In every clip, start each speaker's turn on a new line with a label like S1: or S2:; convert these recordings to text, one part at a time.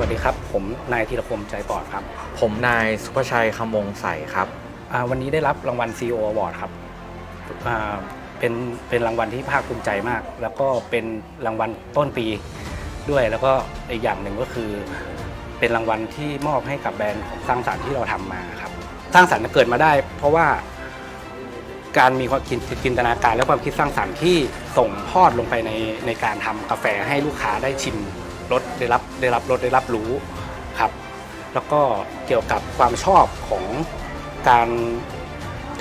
S1: นายธีรคมใจปอดครับ
S2: ผมนายสุภชัยคำวงใสครับ
S1: อ่าวันนี้ได้รับรางวัล CEO Award ครับอ่าเป็นเป็นรางวัลที่ภาคภูมิใจมาก แล้วก็เป็นรางวัลต้นปีด้วย แล้วก็อีกอย่างหนึ่งก็คือ เป็นรางวัลที่มอบให้กับแบรนด์ของสร้างสรรค์ที่เราทำมาครับ สร้างสรรค์เกิดมาได้ เพราะว่าการมีความคิดจินตนาการและความคิดสร้างสรรค์ที่ส่งทอดลงไปในในการทำกาแฟให้ลูกค้าได้ชิม รสได้รับได้รับรสได้รับรู้ครับ แล้วก็เกี่ยวกับความชอบของการ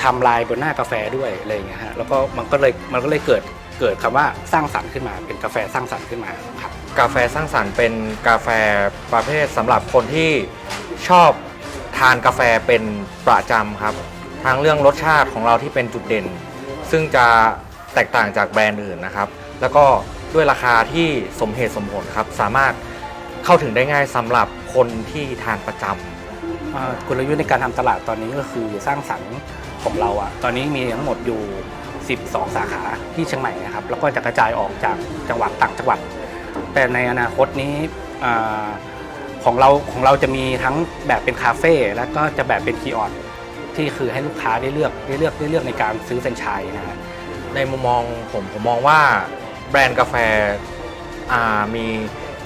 S1: ทำลายบนหน้ากาแฟด้วยอะไรอย่างเงี้ยฮะแล้วก็มันก็เลยมันก็เลยเกิดเกิดคำว่าสร้างสรรค์ขึ้นมา เป็นกาแฟสร้างสรรค์ขึ้นมาครับ
S2: กาแฟสร้างสรรค์เป็นกาแฟประเภทสำหรับคนที่ชอบทานกาแฟเป็นประจำครับ ทั้งเรื่องรสชาติของเราที่เป็นจุดเด่น ซึ่งจะแตกต่างจากแบรนด์อื่นนะครับ แล้วก็ ด้วยราคาที่สมเหตุสมผลครับ สามารถเข้าถึงได้ง่ายสำหรับคนที่ทานประจำ
S1: อ่ากลยุทธ์ในการทำตลาดตอนนี้ก็คือสร้างสรรค์ของเราอะตอนนี้มีทั้งหมดอยู่ 12 สาขาที่เชียงใหม่นะครับ แล้วก็จะกระจายออกจากจังหวัดต่างจังหวัด แต่ในอนาคตนี้อาของเราของเราจะมีทั้งแบบเป็นคาเฟ่แล้วก็จะแบบเป็นคีออสที่คือให้ลูกค้าได้เลือกได้เลือกได้เลือกในการซื้อแฟรนไชส์นะฮะ
S2: ในมุมมองผมผมมองว่า แบรนด์กาแฟอ่ามี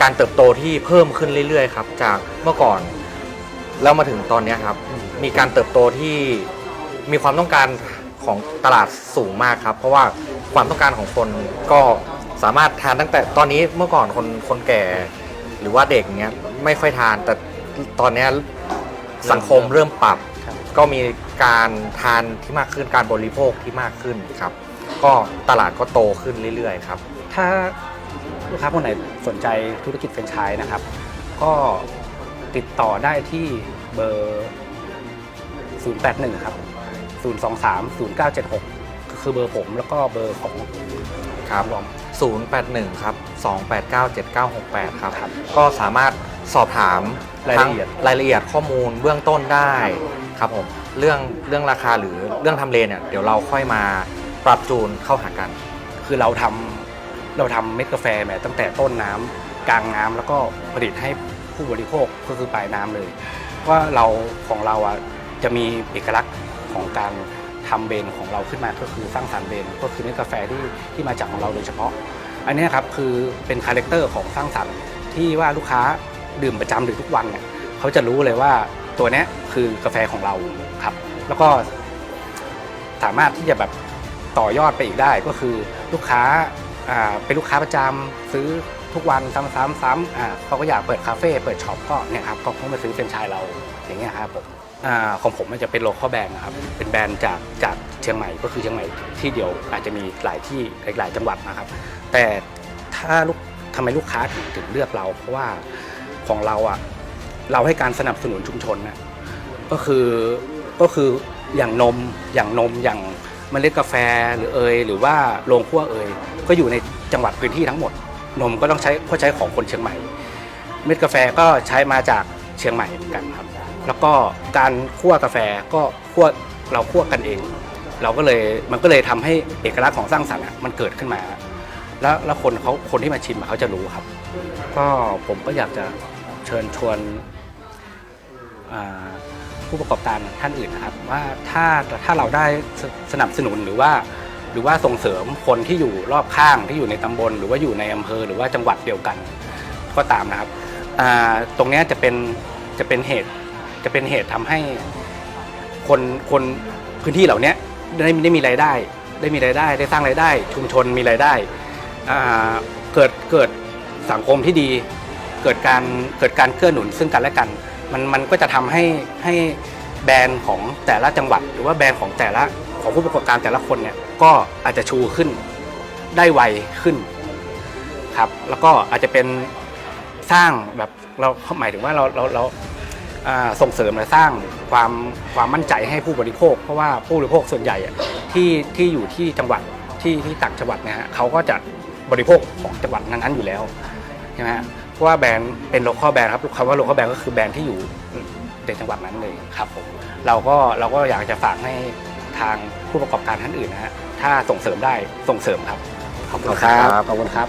S2: การเติบโตที่เพิ่มขึ้นเรื่อยๆครับจากเมื่อก่อนแล้วมาถึงตอนเนี้ยครับ มีการเติบโตที่มีความต้องการของตลาดสูงมากครับ เพราะว่าความต้องการของคนก็สามารถทานตั้งแต่ตอนนี้เมื่อก่อนคนคนแก่ หรือว่าเด็กเนี้ยไม่ค่อยทาน แต่ตอนเนี้ยสังคมเริ่มปรับ
S1: ครับ
S2: ก็มีการทานที่มากขึ้นการบริโภคที่มากขึ้นครับ ก็ตลาดก็โตขึ้นเรื่อยๆครับ
S1: ถ้าลูกค้าคนไหนสนใจธุรกิจแฟรนไชส์นะครับ ก็ติดต่อได้ที่เบอร์ 081 ครับ 023 0976 ก็คือเบอร์ผมแล้วก็เบอร์ของ
S2: ครับ
S1: รวม
S2: 081 ครับ 289 7968ครับ
S1: ครับ
S2: ก็สามารถสอบถาม
S1: รายละเอียด
S2: ทั้งรายละเอียดข้อมูลเบื้องต้นได้ครับผมเรื่องเรื่องราคาหรือเรื่องทำเลเนี่ยเดี๋ยวเราค่อยมาปรับจูนเข้าหากัน
S1: คือเราทำ เราทำเม็ดกาแฟแหมตั้งแต่ต้นน้ำกลางน้ำแล้วก็ผลิตให้ผู้บริโภคก็คือปลายน้ำเลยว่าเราของเราอะจะมีเอกลักษณ์ของการทำเบนของเราขึ้นมาก็คือสร้างสรรค์เบนก็คือเม็ดกาแฟที่ที่มาจากของเราโดยเฉพาะ อันนี้ครับคือเป็นคาแรคเตอร์ของสร้างสรรค์ที่ว่าลูกค้าดื่มประจำดื่มทุกวันเนี่ยเขาจะรู้เลยว่าตัวนี้คือกาแฟของเราครับ แล้วก็สามารถที่จะแบบต่อยอดไปอีกได้ก็คือลูกค้า เป็นลูกค้าประจำซื้อทุกวันซ้ำๆซ้ำอ่าเขาก็อยากเปิดคาเฟ่เปิดช็อปก็เนี่ยครับก็ต้องมาซื้อเป็นไชายเราอย่างเงี้ยครับผมอของผมมันจะเป็นโลคอลแบรนด์นะครับเป็นแบรนด์จากจากเชียงใหม่ก็คือเชียงใหม่ที่เดียวอาจจะมีหลายที่หลายจังหวัดนะครับ แต่ถ้าลูกทำไมลูกค้าถึงถึงเลือกเรา เพราะว่าของเราอะเราให้การสนับสนุนชุมชนนะก็คือก็คืออย่างนมอย่างนมอย่าง เมล็ดกาแฟหรือเอยหรือว่าโรงคั่วเอยก็อยู่ในจังหวัดพื้นที่ทั้งหมด นมก็ต้องใช้ก็ใช้ของคนเชียงใหม่ เม็ดกาแฟก็ใช้มาจากเชียงใหม่เหมือนกันครับ แล้วก็การคั่วกาแฟก็คั่วเราคั่วกันเอง เราก็เลยมันก็เลยทำให้เอกลักษณ์ของสร้างสรรค์มันเกิดขึ้นมา แล้วแล้วคนเขาคนที่มาชิมเขาจะรู้ครับ ก็ผมก็อยากจะเชิญชวนอ่า ผู้ประกอบการท่านอื่นนะครับ ว่าถ้าถ้าเราได้สสนับสนุนหรือว่า หรือว่าส่งเสริมคนที่อยู่รอบข้างที่อยู่ในตำบล หรือว่าอยู่ในอำเภอหรือว่าจังหวัดเดียวกันก็ตามนะครับตรงนี้จะเป็นจะเป็นเหตุจะเป็นเหตุทำให้คนคนพื้นที่เหล่านี้ได้ได้มีรายได้ ได้มีรายได้ ได้สร้างรายได้ ชุมชนมีรายได้เกิดเกิดสังคมที่ดี เกิดการเกิดการเกื้อหนุนซึ่งกันและกัน มันมันก็จะทำให้ให้แบรนด์ของแต่ละจังหวัด หรือว่าแบรนด์ของแต่ละของผู้ประกอบการแต่ละคนเนี่ยก็อาจจะชูขึ้นได้ไวขึ้นครับแล้วก็อาจจะเป็นสร้างแบบเราหมายถึงว่าเราเราเราส่งเสริมและสร้างความความมั่นใจให้ผู้บริโภค เพราะว่าผู้บริโภคส่วนใหญ่ที่ที่อยู่ที่จังหวัดที่ที่ต่างจังหวัดนะฮะเขาก็จะบริโภคของจังหวัดนั้นๆอยู่แล้วใช่ไหมฮะ ว่าแบรนด์เป็นโลคอลแบรนด์ครับคำว่าโลคอลแบรนด์ก็คือแบรนด์ที่อยู่ในจังหวัดนั้นเลยครับผมเราก็เราก็อยากจะฝากให้ทางผู้ประกอบการท่านอื่นนะฮะถ้าส่งเสริมได้ส่งเสริมครับขอบคุณครับ
S2: ขอบคุณครับ